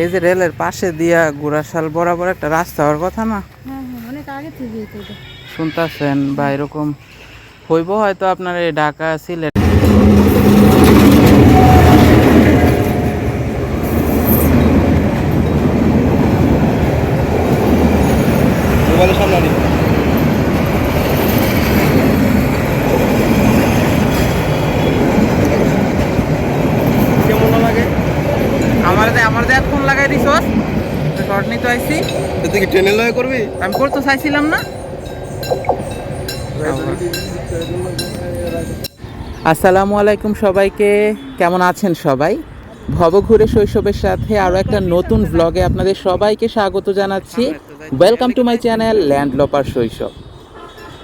এই যে রেলের পাশে দিয়া গুড়াশাল বরাবর একটা রাস্তা হওয়ার কথা না হ্যাঁ হ্যাঁ। শুনতেছেন বা এরকম হইব হয়তো আপনার এই ঢাকা সিলেট মোবাইলের সামনে আনি কেমন না লাগে আমার যে আমার যে ফোন লাগাই দিছ শর্ট নিতে আইছি। তুই কি ট্রেনের লয়ে করবি? আমি করতে চাইছিলাম না। আসসালামু আলাইকুম সবাইকে কেমন আছেন সবাই? ভবঘুরে শৈশবের সাথে আরও একটা নতুন ব্লগে আপনাদের সবাইকে স্বাগত জানাচ্ছি। ওয়েলকাম টু মাই চ্যানেল ল্যান্ড লপার শৈশব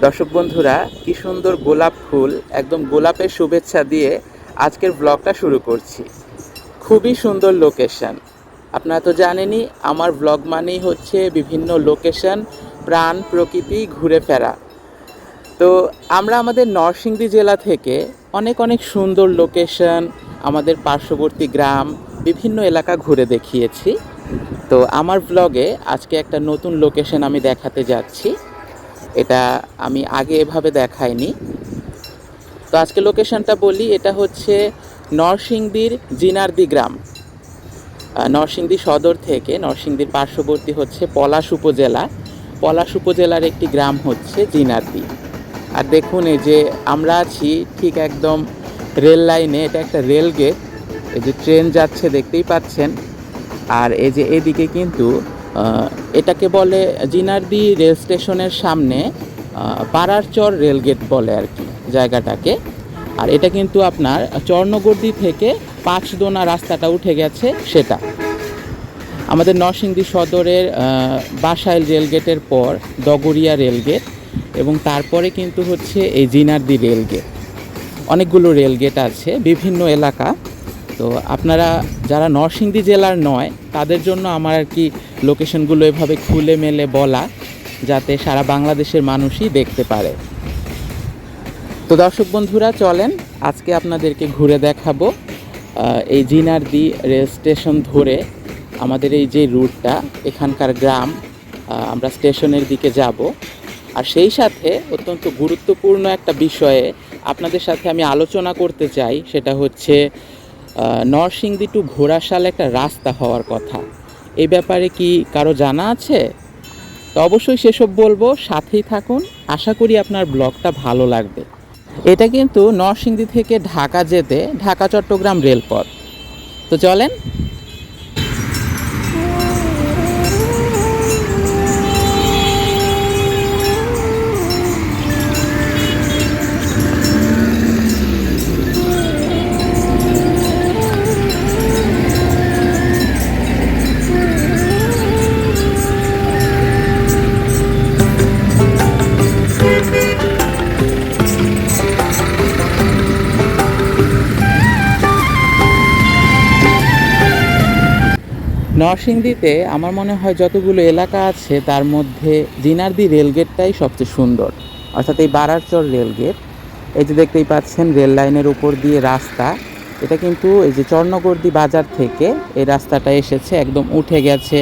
দর্শক বন্ধুরা কি সুন্দর গোলাপ ফুল একদম গোলাপের শুভেচ্ছা দিয়ে আজকের ব্লগটা শুরু করছি। খুবই সুন্দর লোকেশন আপনারা তো জানেনই, আমার ব্লগ মানেই হচ্ছে বিভিন্ন লোকেশন প্রাণ, প্রকৃতি ঘুরে ফেরা। তো আমরা আমাদের নরসিংদী জেলা থেকে অনেক অনেক সুন্দর লোকেশন আমাদের পার্শ্ববর্তী গ্রাম, বিভিন্ন এলাকা ঘুরে দেখিয়েছি। তো আমার ব্লগে আজকে একটা নতুন লোকেশন আমি দেখাতে যাচ্ছি। এটা আমি আগে এভাবে দেখাইনি। তো আজকে লোকেশনটা বলি, এটা হচ্ছে নরসিংদীর জিনারদি গ্রাম। নরসিংদী সদর থেকে, নরসিংদীর পার্শ্ববর্তী হচ্ছে পলাশ উপজেলা। পলাশ উপজেলার একটি গ্রাম হচ্ছে জিনারদি আর দেখুন এই যে আমরা আছি ঠিক একদম রেল লাইনে, এটা একটা রেল গেট। এই যে ট্রেন যাচ্ছে দেখতেই পাচ্ছেন। আর এই যে এদিকে কিন্তু এটাকে বলে জিনারদি রেল স্টেশনের সামনে পাড়ারচর রেল গেট বলে আর কি জায়গাটাকে। আর এটা কিন্তু আপনার চর্ণগর্দি থেকে পাঁচদোনা রাস্তাটা উঠে গেছে সেটা। আমাদের নরসিংদী সদরের বাসাইল রেলগেটের পর ডগরিয়া রেলগেট এবং তারপরে কিন্তু হচ্ছে এই জিনারদি রেলগেট। অনেকগুলো রেলগেট আছে, বিভিন্ন এলাকা। তো আপনারা যারা নরসিংদী জেলার নয়, তাদের জন্য আমার আর কি লোকেশনগুলো এভাবে খুলে মেলে বলা, যাতে সারা বাংলাদেশের মানুষই দেখতে পারে। তো দর্শক বন্ধুরা, চলেন আজকে আপনাদেরকে ঘুরে দেখাবো এই জিনারদি রেল স্টেশন ধরে আমাদের এই যে রুটটা, এখানকার গ্রাম আমরা স্টেশনের দিকে যাব। আর সেই সাথে অত্যন্ত গুরুত্বপূর্ণ একটা বিষয়ে আপনাদের সাথে আমি আলোচনা করতে চাই, সেটা হচ্ছে নরসিংদী টু ঘোড়াশাল একটা রাস্তা হওয়ার কথা। এই ব্যাপারে কি কারও জানা আছে? তো অবশ্যই সেসব বলব, সাথেই থাকুন। আশা করি আপনার ব্লগটা ভালো লাগবে। এটা কিন্তু নরসিংদী থেকে ঢাকা যেতে ঢাকা চট্টগ্রাম রেলপথ। তো চলেন নরসিংদীতে আমার মনে হয় যতগুলো এলাকা আছে, তার মধ্যে জিনারদি রেলগেটটাই সবচেয়ে সুন্দর। অর্থাৎ এই বারারচর রেলগেট, এই যে দেখতেই পাচ্ছেন রেল লাইনের উপর দিয়ে রাস্তা, এটা কিন্তু এই যে চর্ণগর্দি বাজার থেকে এই রাস্তাটা এসেছে, একদম উঠে গেছে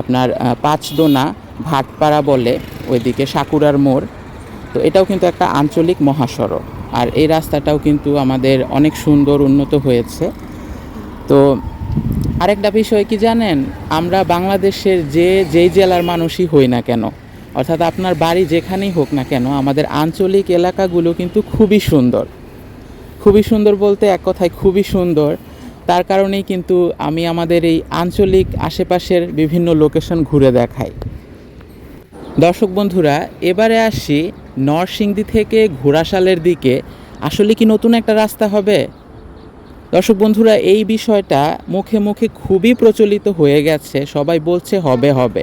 আপনার পাঁচদোনা ভাটপাড়া বলে, ওইদিকে সাকুরার মোড়। তো এটাও কিন্তু একটা আঞ্চলিক মহাসড়ক। আর এই রাস্তাটাও কিন্তু আমাদের অনেক সুন্দর উন্নত হয়েছে। তো আরেকটা বিষয় কি জানেন? আমরা বাংলাদেশের যে, যেই জেলার মানুষই হই না কেন, অর্থাৎ আপনার বাড়ি যেখানেই হোক না কেন, আমাদের আঞ্চলিক এলাকাগুলো কিন্তু খুবই সুন্দর। খুবই সুন্দর বলতে এক কথায় খুবই সুন্দর। তার কারণেই কিন্তু আমি আমাদের এই আঞ্চলিক আশেপাশের বিভিন্ন লোকেশন ঘুরে দেখাই। দর্শক বন্ধুরা, এবারে আসি নরসিংদী থেকে ঘোড়াশালের দিকে। আসলে কি নতুন একটা রাস্তা হবে? দর্শক বন্ধুরা, এই বিষয়টা মুখে মুখে খুবই প্রচলিত হয়ে গেছে। সবাই বলছে, হবে হবে।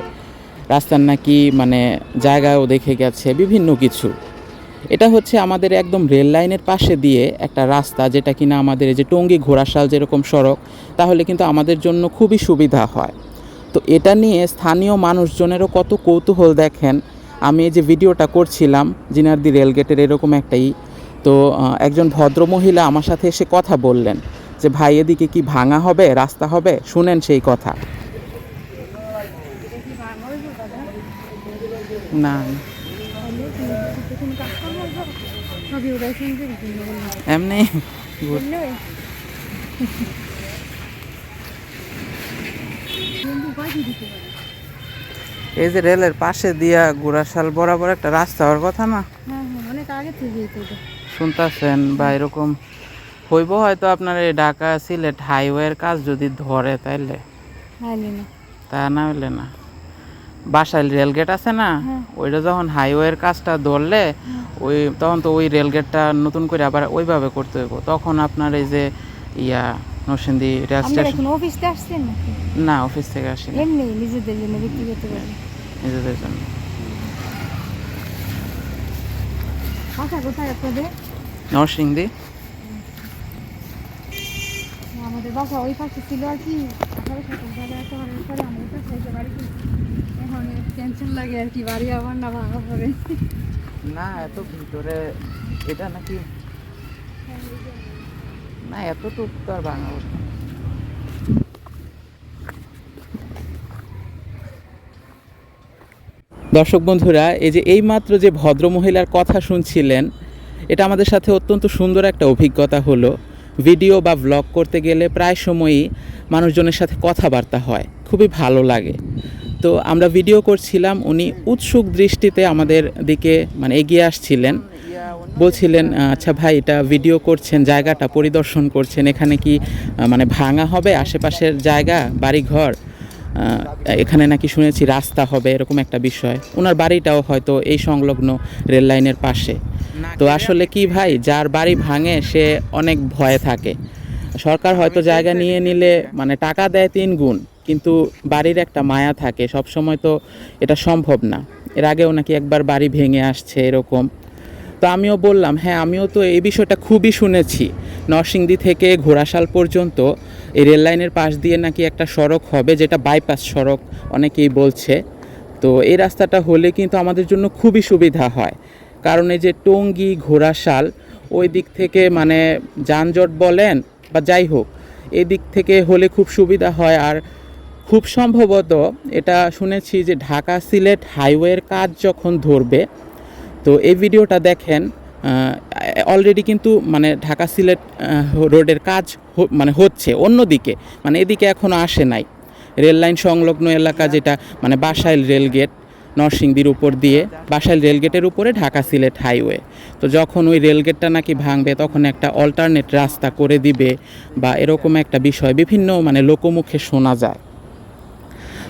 রাস্তার নাকি মানে জায়গাও দেখে গেছে বিভিন্ন কিছু। এটা হচ্ছে আমাদের একদম রেল লাইনের পাশে দিয়ে একটা রাস্তা, যেটা কিনা আমাদের এই যে টঙ্গী ঘোড়াশাল যেরকম সড়ক, তাহলে কিন্তু আমাদের জন্য খুবই সুবিধা হয়। তো এটা নিয়ে স্থানীয় মানুষজনেরও কত কৌতূহল দেখেন। আমি এই যে ভিডিওটা করছিলাম, জিনারদি রেলগেটের এরকম একটাই। তো একজন ভদ্র মহিলা আমার সাথে এসে কথা বললেন। যে ভাই এদিকে কি ভাঙা হবে রাস্তা হবে? শুনেন সেই কথা। না। এমনি এই যে রেলের পাশে দিয়া গোড়াশাল বরাবর একটা রাস্তা হওয়ার কথা না? শুনতেছেন বা এরকম হইব হয়তো আপনার এই ঢাকা সিলেট হাইওয়ের কাজ যদি ধরে তাইলে। তা না হইলে না। বাসায় রেলগেট আছে না হ্যাঁ। ওইটা যখন হাইওয়ের কাজটা ধরলে ওই তখন তো ওই রেলগেটটা নতুন করে আবার ওইভাবে করতে হইব। তখন আপনার এই যে ইয়া নরসিংদী রেল স্টেশন অফিসতে আসছেন না অফিস থেকে আসি এমনি নিজেদের জন্য ব্যক্তিগত নিজেদের জন্য। বাসা কোথায় আপনাদের? নরসিংদী। আমাদের বাসা ওই পাশে ছিল আর কি। আঠারো শতক এত হওয়ার পরে কাছে এসে বাড়ি কিনছি। এখন টেনশন লাগে আর কি বাড়ি আবার না ভাঙা পড়ে। না এত ভিতরে এটা নাকি না এতটুকু তো আর বাংলা দর্শক বন্ধুরা এই যে এইমাত্র যে ভদ্র মহিলার কথা শুনছিলেন এটা আমাদের সাথে অত্যন্ত সুন্দর একটা অভিজ্ঞতা হলো। ভিডিও বা ব্লগ করতে গেলে প্রায় সময়ই মানুষজনের সাথে কথাবার্তা হয়। খুবই ভালো লাগে। তো আমরা ভিডিও করছিলাম, উনি উৎসুক দৃষ্টিতে আমাদের দিকে মানে এগিয়ে আসছিলেন। বলছিলেন আচ্ছা ভাই, এটা ভিডিও করছেন, জায়গাটা পরিদর্শন করছেন, এখানে কি মানে ভাঙা হবে? আশেপাশের জায়গা, বাড়িঘর? এখানে নাকি শুনেছি রাস্তা হবে এরকম একটা বিষয়। ওনার বাড়িটাও হয়তো এই সংলগ্ন রেল লাইনের পাশে। তো আসলে কি ভাই যার বাড়ি ভাঙে সে অনেক ভয়ে থাকে। সরকার হয়তো জায়গা নিয়ে নিলে মানে টাকা দেয় তিন গুণ কিন্তু বাড়ির একটা মায়া থাকে। সব সময় তো এটা সম্ভব না। এর আগেও নাকি একবার বাড়ি ভেঙে আসছে এরকম। তো আমিও বললাম হ্যাঁ আমিও তো এই বিষয়টা খুবই শুনেছি। নরসিংদী থেকে ঘোড়াশাল পর্যন্ত এই রেল লাইনের পাশ দিয়ে নাকি একটা সড়ক হবে, যেটা বাইপাস সড়ক অনেকেই বলছে। তো এই রাস্তাটা হলে কিন্তু আমাদের জন্য খুবই সুবিধা হয়। কারণ এই যে টঙ্গী ঘোড়াশাল, ওই দিক থেকে মানে যানজট বলেন বা যাই হোক, এই দিক থেকে হলে খুব সুবিধা হয়। আর খুব সম্ভবত এটা শুনেছি যে ঢাকা সিলেট হাইওয়ের কাজ যখন ধরবে তো এই ভিডিওটা দেখেন অলরেডি কিন্তু মানে ঢাকা সিলেট রোডের কাজ মানে হচ্ছে অন্যদিকে মানে এদিকে এখনও আসে নাই। রেল লাইন সংলগ্ন এলাকা যেটা মানে বাসাইল রেলগেট নরসিংদীর উপর দিয়ে, বাসাইল রেলগেটের উপরে ঢাকা সিলেট হাইওয়ে। তো যখন ওই রেলগেটটা নাকি ভাঙবে, তখন একটা অল্টারনেট রাস্তা করে দিবে বা এরকম একটা বিষয়, বিভিন্ন মানে লোকমুখে শোনা যায়।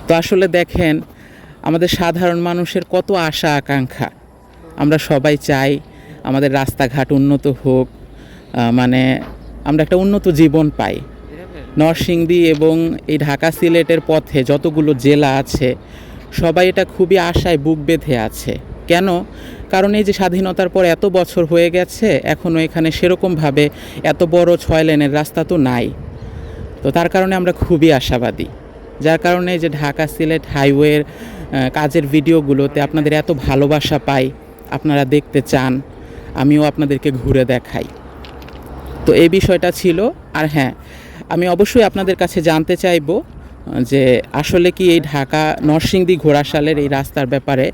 তো আসলে দেখেন, আমাদের সাধারণ মানুষের কত আশা, আকাঙ্ক্ষা। আমরা সবাই চাই আমাদের রাস্তাঘাট উন্নত হোক মানে আমরা একটা উন্নত জীবন পাই। নরসিংদী এবং এই ঢাকা সিলেটের পথে যতগুলো জেলা আছে, সবাই এটা খুবই আশায় বুক বেঁধে আছে। কেন? কারণ এই যে স্বাধীনতার পর এত বছর হয়ে গেছে এখনও এখানে সেরকমভাবে এত বড় ছয় লেনের রাস্তা তো নাই। তো তার কারণে আমরা খুবই আশাবাদী। যার কারণে যে ঢাকা সিলেট হাইওয়ের কাজের ভিডিওগুলোতে আপনাদের এত ভালোবাসা পাই আপনারা দেখতে চান, আমিও আপনাদেরকে ঘুরে দেখাই। তো এই বিষয়টা ছিল, আর হ্যাঁ আমি অবশ্যই আপনাদের কাছে জানতে চাইব, যে আসলে কি এই ঢাকা নরসিংদী ঘোড়াশালের এই রাস্তার ব্যাপারে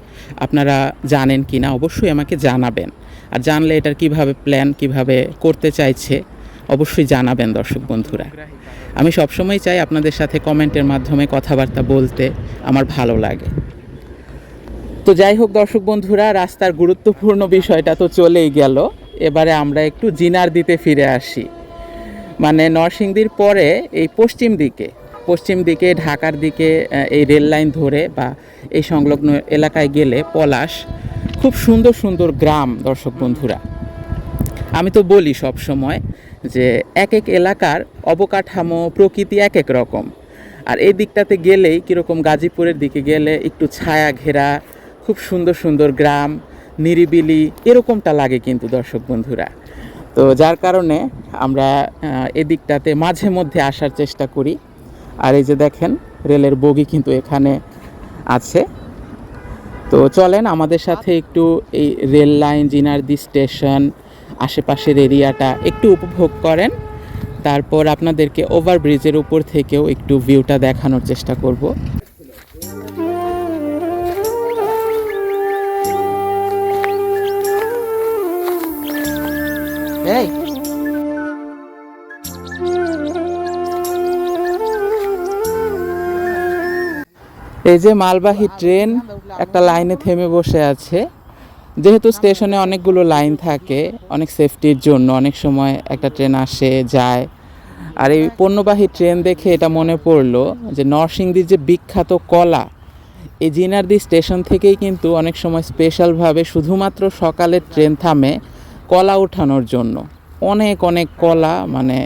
আপনারা জানেন কি না অবশ্যই আমাকে জানাবেন। আর জানলে এটার কীভাবে প্ল্যান কীভাবে করতে চাইছে, অবশ্যই জানাবেন দর্শক বন্ধুরা। আমি সবসময় চাই আপনাদের সাথে কমেন্টের মাধ্যমে কথাবার্তা বলতে আমার ভালো লাগে। তো যাই হোক দর্শক বন্ধুরা, রাস্তার গুরুত্বপূর্ণ বিষয়টা তো চলেই গেল। এবারে আমরা একটু জিনার দিতে ফিরে আসি। মানে নরসিংদীর পরে এই পশ্চিম দিকে পশ্চিম দিকে, ঢাকার দিকে এই রেল লাইন ধরে বা এই সংলগ্ন এলাকায় গেলে পলাশ খুব সুন্দর সুন্দর গ্রাম, দর্শক বন্ধুরা। আমি তো বলি সব সময় যে এক এক এলাকার অবকাঠামো, প্রকৃতি এক এক রকম। আর এই দিকটাতে গেলেই কীরকম গাজীপুরের দিকে গেলে একটু ছায়া ঘেরা খুব সুন্দর সুন্দর গ্রাম, নিরিবিলি, এরকমটা লাগে কিন্তু দর্শক বন্ধুরা। তো যার কারণে আমরা এদিকটাতে মাঝে মধ্যে আসার চেষ্টা করি। আর এই যে দেখেন, রেলের বগি কিন্তু এখানে আছে। তো চলেন আমাদের সাথে একটু এই রেল লাইন, জিনারদি স্টেশন, আশেপাশের এরিয়াটা একটু উপভোগ করেন। তারপর আপনাদেরকে ওভারব্রিজের উপর থেকেও একটু ভিউটা দেখানোর চেষ্টা করব। এই যে মালবাহী ট্রেন একটা লাইনে থেমে বসে আছে। যেহেতু স্টেশনে অনেকগুলো লাইন থাকে, অনেক সেফটির জন্য অনেক সময় একটা ট্রেন আসে, যায়। আর এই পণ্যবাহী ট্রেন দেখে এটা মনে পড়ল যে নরসিংদীর যে বিখ্যাত কলা, এই জিনারদি স্টেশন থেকেই কিন্তু অনেক সময় স্পেশালভাবে শুধুমাত্র সকালে ট্রেন থামে কলা ওঠানোর জন্য। অনেক অনেক কলা মানে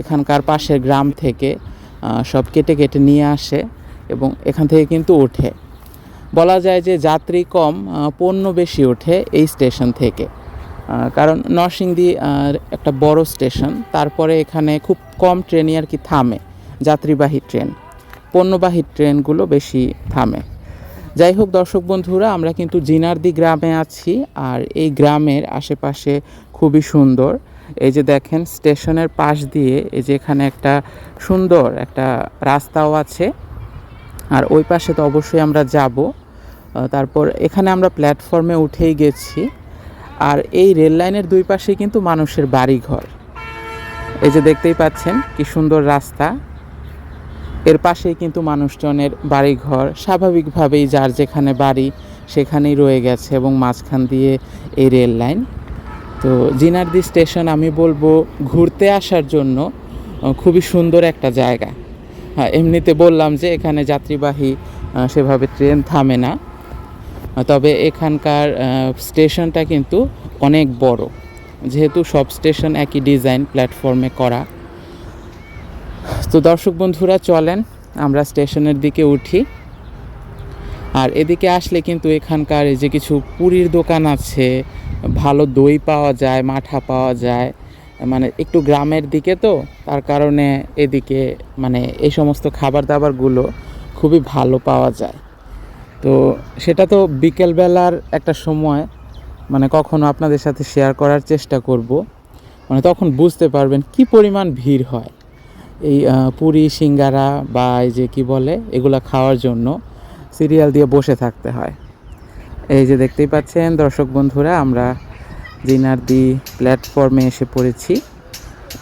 এখানকার পাশের গ্রাম থেকে সব কেটে কেটে নিয়ে আসে। এবং এখান থেকে কিন্তু ওঠে বলা যায় যে যাত্রী কম পণ্য বেশি ওঠে এই স্টেশন থেকে। কারণ নরসিংদী একটা বড় স্টেশন, তারপরে এখানে খুব কম ট্রেনই আর কি থামে, যাত্রীবাহী ট্রেন। পণ্যবাহী ট্রেনগুলো বেশি থামে। যাই হোক দর্শক বন্ধুরা, আমরা কিন্তু জিনারদি গ্রামে আছি আর এই গ্রামের আশেপাশে খুবই সুন্দর। এই যে দেখেন, স্টেশনের পাশ দিয়ে এই যে এখানে একটা সুন্দর একটা রাস্তাও আছে। আর ওই পাশে তো অবশ্যই আমরা যাব। তারপর এখানে আমরা প্ল্যাটফর্মে উঠেই গেছি। আর এই রেল লাইনের দুই পাশে কিন্তু মানুষের বাড়িঘর। এই যে দেখতেই পাচ্ছেন, কি সুন্দর রাস্তা। এর পাশেই কিন্তু মানুষজনের বাড়িঘর। স্বাভাবিকভাবেই যার যেখানে বাড়ি, সেখানেই রয়ে গেছে এবং মাঝখান দিয়ে এই রেল লাইন তো জিনারদি স্টেশন আমি বলব ঘুরতে আসার জন্য খুবই সুন্দর একটা জায়গা। এমনিতে বললাম যে এখানে যাত্রীবাহী সেভাবে ট্রেন থামে না। তবে এখানকার স্টেশনটা কিন্তু অনেক বড়। যেহেতু সব স্টেশন একই ডিজাইন প্ল্যাটফর্মে করা। তো দর্শক বন্ধুরা, চলেন আমরা স্টেশনের দিকে উঠি। আর এদিকে আসলে কিন্তু এখানকার যে কিছু পুরীর দোকান আছে, ভালো দই পাওয়া যায়, মাঠা পাওয়া যায়। মানে একটু গ্রামের দিকে তো, তার কারণে এদিকে মানে এই সমস্ত খাবার দাবারগুলো খুবই ভালো পাওয়া যায়। তো সেটা তো বিকেলবেলার একটা সময় মানে কখনো আপনাদের সাথে শেয়ার করার চেষ্টা করব। মানে তখন বুঝতে পারবেন কি পরিমাণ ভিড় হয়। এই পুরি, সিঙ্গারা বা এই যে কি বলে, এগুলা খাওয়ার জন্য সিরিয়াল দিয়ে বসে থাকতে হয়। এই যে দেখতেই পাচ্ছেন দর্শক বন্ধুরা, আমরা জিনারদি প্ল্যাটফর্মে এসে পড়েছি।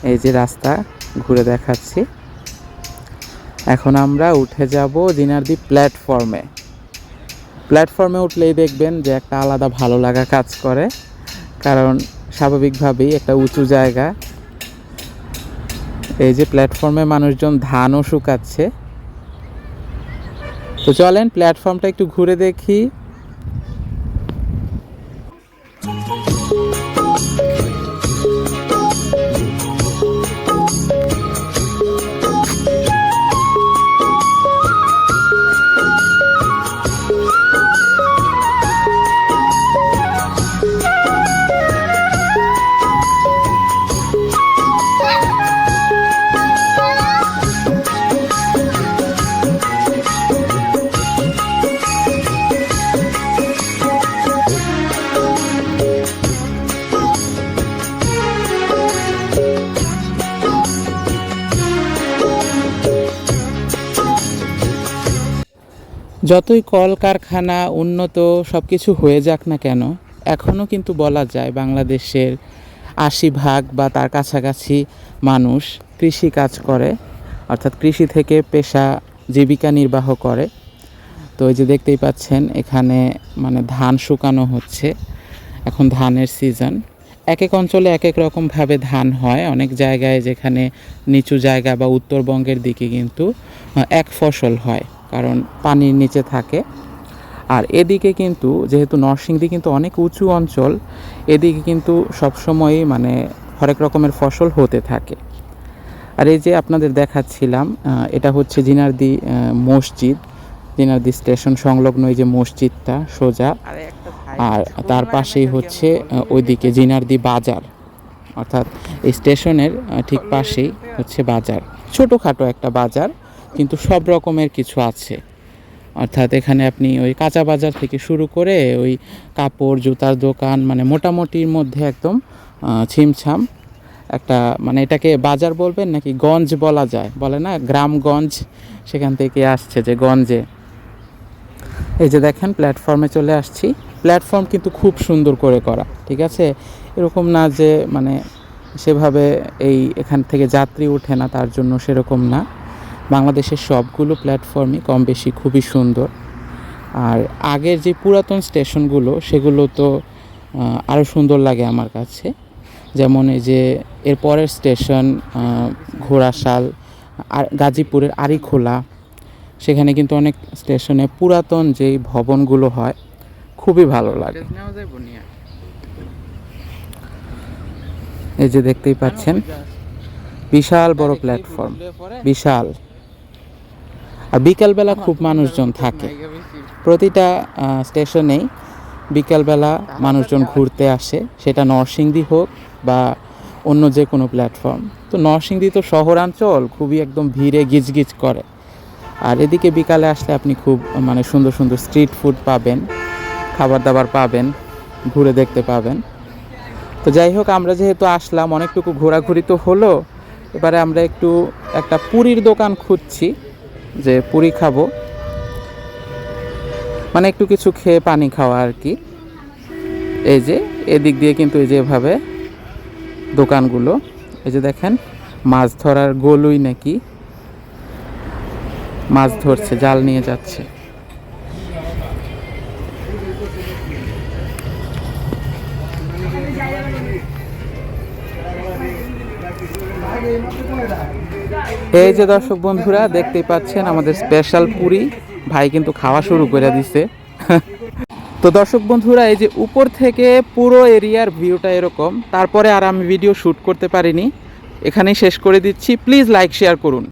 এই যে রাস্তা, ঘুরে দেখাচ্ছি। এখন আমরা উঠে যাব জিনারদি প্ল্যাটফর্মে। প্ল্যাটফর্মে উঠলেই দেখবেন যে একটা আলাদা ভালো লাগা কাজ করে। কারণ স্বাভাবিকভাবেই একটা উঁচু জায়গা। এই যে প্ল্যাটফর্মে মানুষজন ধানও শুকাচ্ছে। তো চলেন প্ল্যাটফর্মটা একটু ঘুরে দেখি। যতই কলকারখানা উন্নত সব কিছু হয়ে যাক না কেন এখনও কিন্তু বলা যায় বাংলাদেশের আশি ভাগ বা তার কাছাকাছি মানুষ কৃষি কাজ করে, অর্থাৎ কৃষি থেকে পেশা জীবিকা নির্বাহ করে। তো এই যে দেখতেই পাচ্ছেন, এখানে মানে ধান শুকানো হচ্ছে, এখন ধানের সিজন। এক এক অঞ্চলে এক এক রকমভাবে ধান হয়, অনেক জায়গায় যেখানে নিচু জায়গা বা উত্তরবঙ্গের দিকে কিন্তু এক ফসল হয়। কারণ পানির নিচে থাকে। আর এদিকে কিন্তু যেহেতু নরসিংদী কিন্তু অনেক উঁচু অঞ্চল এদিকে কিন্তু সবসময়ই মানে হরেক রকমের ফসল হতে থাকে। আর এই যে আপনাদের দেখাচ্ছিলাম এটা হচ্ছে জিনারদি মসজিদ। জিনারদি স্টেশন সংলগ্ন এই যে মসজিদটা সোজা। আর তার পাশেই হচ্ছে ওইদিকে জিনারদি বাজার। অর্থাৎ এই স্টেশনের ঠিক পাশেই হচ্ছে বাজার। ছোটোখাটো একটা বাজার। কিন্তু সব রকমের কিছু আছে। অর্থাৎ এখানে আপনি ওই কাঁচা বাজার থেকে শুরু করে ওই কাপড়, জুতার দোকান মানে মোটামুটির মধ্যে একদম ছিমছাম। একটা মানে এটাকে বাজার বলবেন নাকি গঞ্জ বলা যায়? বলে না? গ্রামগঞ্জ সেখান থেকে আসছে যে গঞ্জে। এই যে দেখেন, প্ল্যাটফর্মে চলে আসছি। প্ল্যাটফর্ম কিন্তু খুব সুন্দর করে করা, ঠিক আছে? এরকম না যে মানে সেভাবে এই এখান থেকে যাত্রী ওঠে না, তার জন্য সেরকম না। বাংলাদেশের সবগুলো প্ল্যাটফর্মই কম বেশি খুবই সুন্দর। আর আগের যে পুরাতন স্টেশনগুলো সেগুলো তো আরও সুন্দর লাগে আমার কাছে। যেমন এই যে এর পরের স্টেশন ঘোড়াশাল আর গাজীপুরের আরিখোলা। সেখানে কিন্তু অনেক স্টেশনে পুরাতন যেই ভবনগুলো হয় খুবই ভালো লাগে। এই যে দেখতেই পাচ্ছেন বিশাল বড় প্ল্যাটফর্ম বিশাল। বিকালবেলা খুব মানুষজন থাকে। প্রতিটা স্টেশনেই বিকালবেলা মানুষজন ঘুরতে আসে। সেটা নরসিংদী হোক বা অন্য যে কোনো প্ল্যাটফর্ম। তো নরসিংদী তো শহরাঞ্চল, খুবই একদম ভিড়ে গিজগিজ করে। আর এদিকে বিকালে আসলে আপনি খুব মানে সুন্দর সুন্দর স্ট্রিট ফুড পাবেন খাবার দাবার পাবেন, ঘুরে দেখতে পাবেন। তো যাই হোক, আমরা যেহেতু আসলাম, অনেকটুকু ঘোরাঘুরি তো হলো। এবারে আমরা একটু একটা পুরীর দোকান খুঁজছি। যে পুরি খাব। মানে একটু কিছু খেয়ে পানি খাওয়া আর কি। এই যে, এদিক দিয়ে কিন্তু এই যে এভাবে দোকানগুলো। এই যে দেখেন, মাছ ধরার গোলুই নাকি। মাছ ধরছে, জাল নিয়ে যাচ্ছে। এই যে দর্শক বন্ধুরা, দেখতেই পাচ্ছেন আমাদের স্পেশাল পুরি। ভাই কিন্তু খাওয়া শুরু করে দিছে। তো দর্শক বন্ধুরা, এই যে উপর থেকে পুরো এরিয়ার ভিউটা এরকম। তারপরে আর আমি ভিডিও শ্যুট করতে পারিনি। এখানেই শেষ করে দিচ্ছি। প্লিজ লাইক শেয়ার করুন।